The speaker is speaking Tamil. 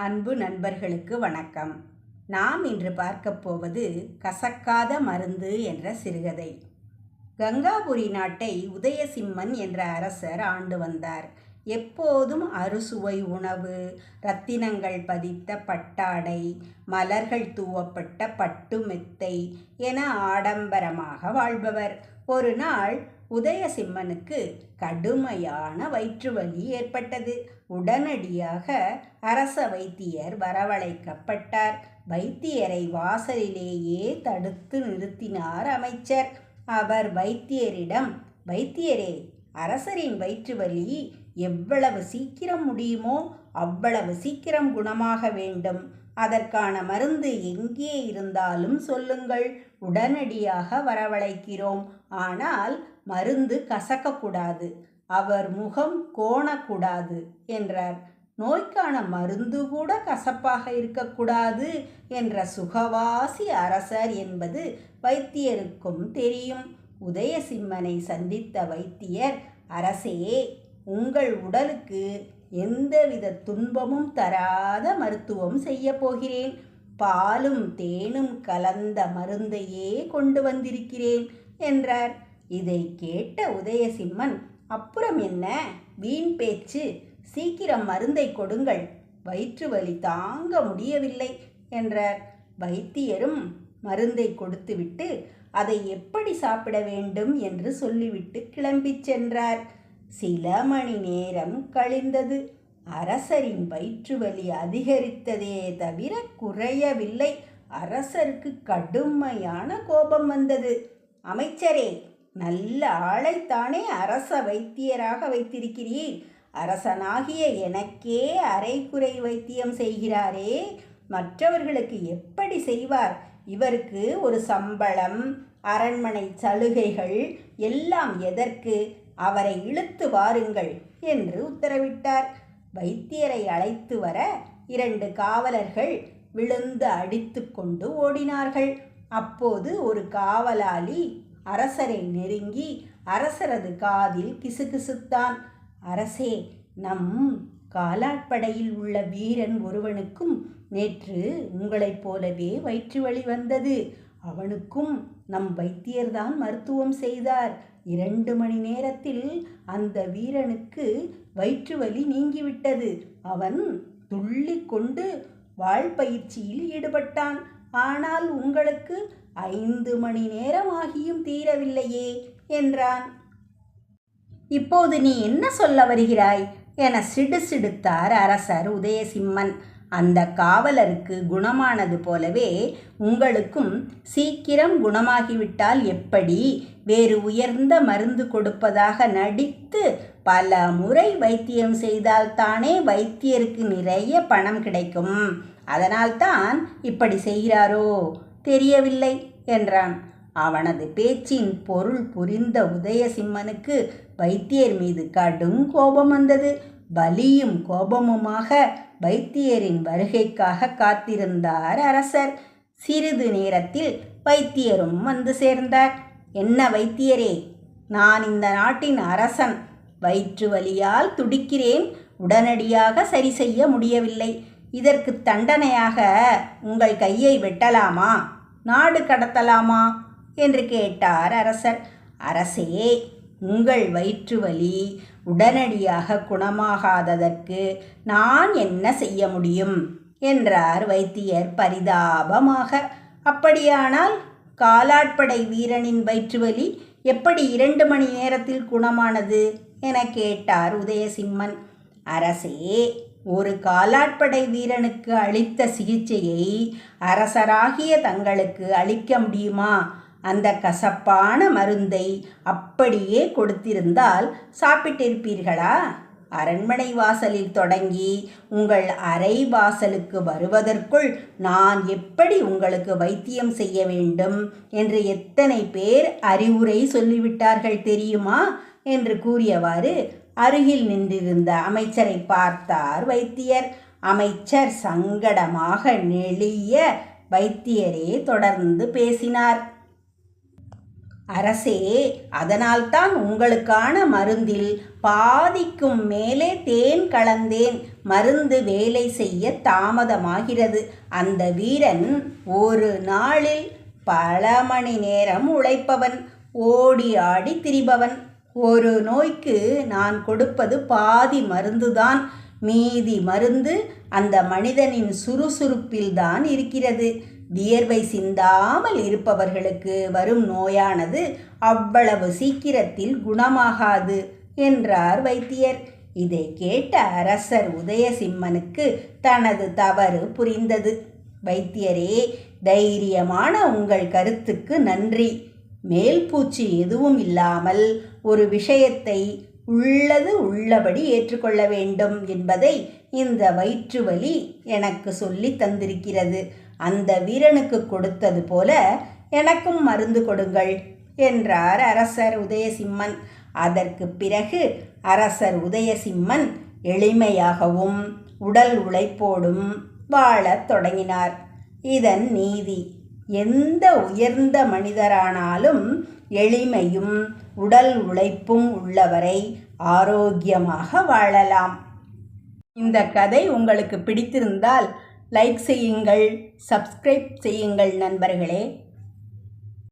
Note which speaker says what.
Speaker 1: அன்பு நண்பர்களுக்கு வணக்கம். நாம் இன்று பார்க்கப் போவது கசக்காத மருந்து என்ற சிறுகதை. கங்காபுரி நாட்டை உதயசிம்மன் என்ற அரசர் ஆண்டு வந்தார். எப்போதும் அறுசுவை உணவு ரத்தினங்கள் பதித்த பட்டாடை மலர்கள் தூவப்பட்ட பட்டு மெத்தை என ஆடம்பரமாக வாழ்பவர். ஒரு நாள் உதயசிம்மனுக்கு கடுமையான வயிற்றுவலி ஏற்பட்டது. உடனடியாக அரச வைத்தியர் வரவழைக்கப்பட்டார். வைத்தியரை வாசலிலேயே தடுத்து நிறுத்தினார் அமைச்சர். அவர் வைத்தியரிடம் வைத்தியரே அரசரின் வயிற்றுவலி எவ்வளவு சீக்கிரம் முடியுமோ அவ்வளவு சீக்கிரம் குணமாக வேண்டும். அதற்கான மருந்து எங்கே இருந்தாலும் சொல்லுங்கள். உடனடியாக வரவழைக்கிறோம். ஆனால் மருந்து கசக்கக்கூடாது. அவர் முகம் கோணக்கூடாது என்றார். நோய்க்கான மருந்து கூட கசப்பாக இருக்கக்கூடாது என்ற சுகவாசி அரசர் என்பது வைத்தியருக்கும் தெரியும். உதயசிம்மனை சந்தித்த வைத்தியர் அரசே உங்கள் உடலுக்கு எந்தவித துன்பமும் தராத மருத்துவம் செய்ய போகிறேன். பாலும் தேனும் கலந்த மருந்தையே கொண்டு வந்திருக்கிறேன் என்றார். இதை கேட்ட உதயசிம்மன் அப்புறம் என்ன? வீண் பேச்சு. சீக்கிரம் மருந்தை கொடுங்கள். வயிற்று வலி தாங்க முடியவில்லை என்றார். வைத்தியரும் மருந்தை கொடுத்துவிட்டு அதை எப்படி சாப்பிட வேண்டும்? என்று சொல்லிவிட்டு கிளம்பிச் சென்றார். சில மணி நேரம் கழிந்தது அரசரின் வயிற்றுவலி அதிகரித்ததே தவிர குறையவில்லை. அரசருக்கு கடுமையான கோபம் வந்தது. அமைச்சரே நல்ல ஆளைத்தானே அரச வைத்தியராக வைத்திருக்கிறீர். அரசனாகிய எனக்கே அரைக்குறை வைத்தியம் செய்கிறாரே. மற்றவர்களுக்கு எப்படி செய்வார்? இவருக்கு ஒரு சம்பளம் அரண்மனை சலுகைகள் எல்லாம் எதற்கு? அவரை இழுத்து வாருங்கள் என்று உத்தரவிட்டார். வைத்தியரை அழைத்து வர இரண்டு காவலர்கள் விழுந்து அடித்து கொண்டு ஓடினார்கள். அப்போது ஒரு காவலாளி அரசரை நெருங்கி அரசரது காதில் கிசுகிசுத்தான். அரசே நம் காலாட்படையில் உள்ள வீரன் ஒருவனுக்கும் நேற்று உங்களைப் போலவே வயிற்று வழி வந்தது. அவனுக்கும் நம் வைத்தியர்தான் மருத்துவம் செய்தார். இரண்டு மணி நேரத்தில் அந்த வீரனுக்கு வயிற்று வலி நீங்கிவிட்டது. அவன் துள்ளி கொண்டு வாழ் பயிற்சியில் ஈடுபட்டான். ஆனால் உங்களுக்கு ஐந்து மணி நேரம் ஆகியும் தீரவில்லையே என்றான். இப்போது நீ என்ன சொல்ல வருகிறாய்? என சிடு சிடுத்தார் அரசர் உதயசிம்மன். அந்த காவலருக்கு குணமானது போலவே உங்களுக்கும் சீக்கிரம் குணமாகிவிட்டால் எப்படி? வேறு உயர்ந்த மருந்து கொடுப்பதாக நடித்து பல முறை வைத்தியம் செய்தால்தானே வைத்தியருக்கு நிறைய பணம் கிடைக்கும். அதனால்தான் இப்படி செய்கிறாரோ? தெரியவில்லை என்றான். அவனது பேச்சின் பொருள் புரிந்த உதயசிம்மனுக்கு வைத்தியர் மீது கடும் கோபம் வந்தது. பலியும் கோபமுமாக வைத்தியரின் வருகைக்காக காத்திருந்தார் அரசர். சிறிது நேரத்தில் வைத்தியரும் வந்து சேர்ந்தார். என்ன வைத்தியரே நான் இந்த நாட்டின் அரசன். வயிற்று வலியால் துடிக்கிறேன். உடனடியாக சரி செய்ய முடியவில்லை. இதற்கு தண்டனையாக உங்கள் கையை வெட்டலாமா? நாடு கடத்தலாமா? என்று கேட்டார் அரசர். அரசே உங்கள் வயிற்று வலி உடனடியாக குணமாகாததற்கு நான் என்ன செய்ய முடியும்? என்றார் வைத்தியர் பரிதாபமாக. அப்படியானால் காலாட்படை வீரனின் வயிற்றுவலி எப்படி இரண்டு மணி நேரத்தில் குணமானது? என கேட்டார் உதயசிம்மன். அரசே ஒரு காலாட்படை வீரனுக்கு அளித்த சிகிச்சையை அரசராகிய தங்களுக்கு அளிக்க முடியுமா? அந்த கசப்பான மருந்தை அப்படியே கொடுத்திருந்தால் சாப்பிட்டிருப்பீர்களா? அரண்மனை வாசலில் தொடங்கி உங்கள் அறை வாசலுக்கு வருவதற்குள் நான் எப்படி உங்களுக்கு வைத்தியம் செய்ய வேண்டும் என்று எத்தனை பேர் அறிவுரை சொல்லிவிட்டார்கள் தெரியுமா? என்று கூறியவாறு அருகில் நின்றிருந்த அமைச்சரை பார்த்தார் வைத்தியர். அமைச்சர் சங்கடமாக நெளிய வைத்தியரே தொடர்ந்து பேசினார். அரசே அதனால்தான் உங்களுக்கான மருந்தில் பாதிக்கும் மேலே தேன் கலந்தேன். மருந்து வேலை செய்ய தாமதமாகிறது. அந்த வீரன் ஒரு நாளில் பல மணி நேரம் உழைப்பவன் ஓடி ஆடி திரிபவன். ஒரு நோய்க்கு நான் கொடுப்பது பாதி மருந்துதான். மீதி மருந்து அந்த மனிதனின் சுறுசுறுப்பில்தான் இருக்கிறது. வியர்வை சிந்தாமல் இருப்பவர்களுக்கு வரும் நோயானது அவ்வளவு சீக்கிரத்தில் குணமாகாது என்றார் வைத்தியர். இதை கேட்ட அரசர் உதயசிம்மனுக்கு தனது தவறு புரிந்தது. வைத்தியரே தைரியமான உங்கள் கருத்துக்கு நன்றி. மேல்பூச்சி எதுவும் இல்லாமல் ஒரு விஷயத்தை உள்ளது உள்ளபடி ஏற்றுக்கொள்ள வேண்டும் என்பதை இந்த வயிற்று வலி எனக்கு சொல்லி தந்திருக்கிறது. அந்த வீரனுக்கு கொடுத்தது போல எனக்கும் மருந்து கொடுங்கள் என்றார் அரசர் உதயசிம்மன். அதற்கு பிறகு அரசர் உதயசிம்மன் எளிமையாகவும் உடல் உழைப்போடும் வாழத் தொடங்கினார். இதன் நீதி எந்த உயர்ந்த மனிதரானாலும் எளிமையும் உடல் உழைப்பும் உள்ளவரை ஆரோக்கியமாக வாழலாம். இந்த கதை உங்களுக்கு பிடித்திருந்தால் லைக் செய்யுங்கள் சப்ஸ்கிரைப் செய்யுங்கள் நண்பர்களே.